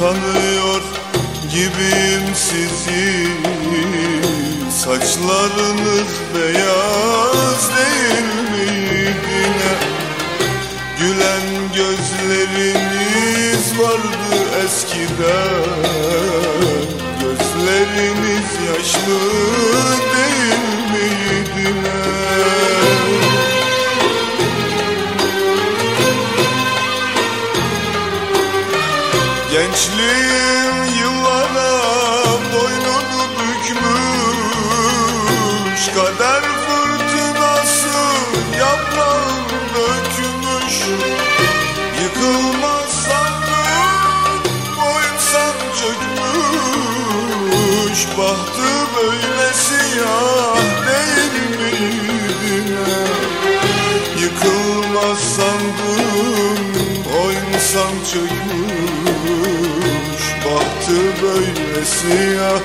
arıyor gibiyim sizi. Saçlarınız beyaz değil miydi ne Gülen gözleriniz vardı eskiden. Gözleriniz yaşlı değil gençlik çökmüş Bahtı böyle siyah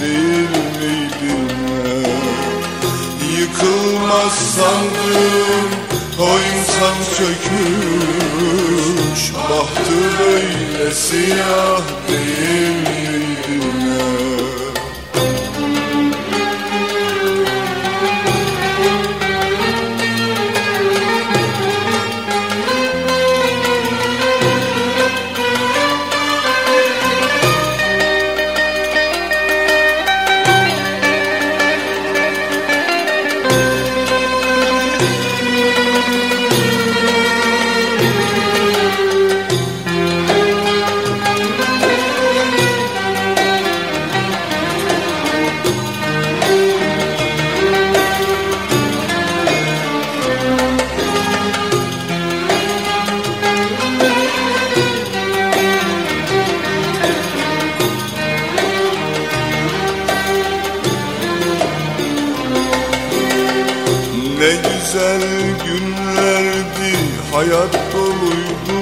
değil miydi ne? Yıkılmaz sandım o insan çökmüş Bahtı böyle siyah değil miydi Ne güzel günlerdi hayat doluydu.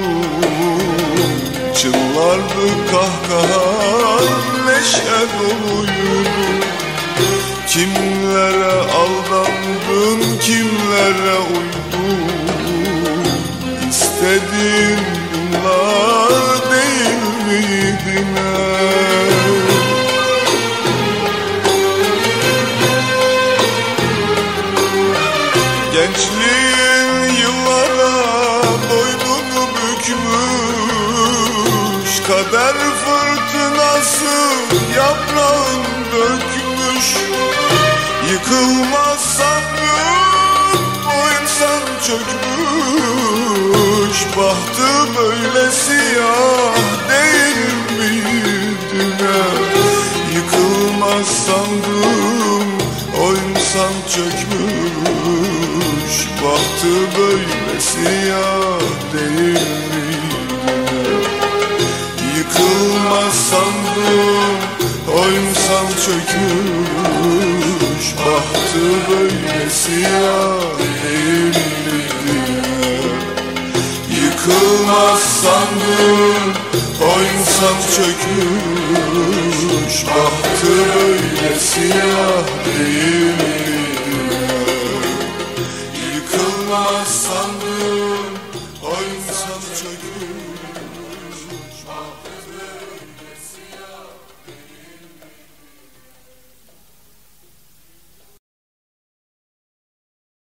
Çınlardı kahkaha neşe doluydu. Kimlere aldandın kimlere uydun İstediğin bunlar değil miydi ne? Kader fırtınası yaprağın dökmüş. Yıkılmaz sandım o insan çökmüş. Bahtı böyle siyah değil miydi ne? Yıkılmaz sandım o insan çökmüş. Bahtı böyle siyah değil miydi Yıkılmaz sandım o insan çökmüş. Bahtı böyle siyah değil miydi Yıkılmaz sandım o insan çökmüş. Bahtı böyle siyah değil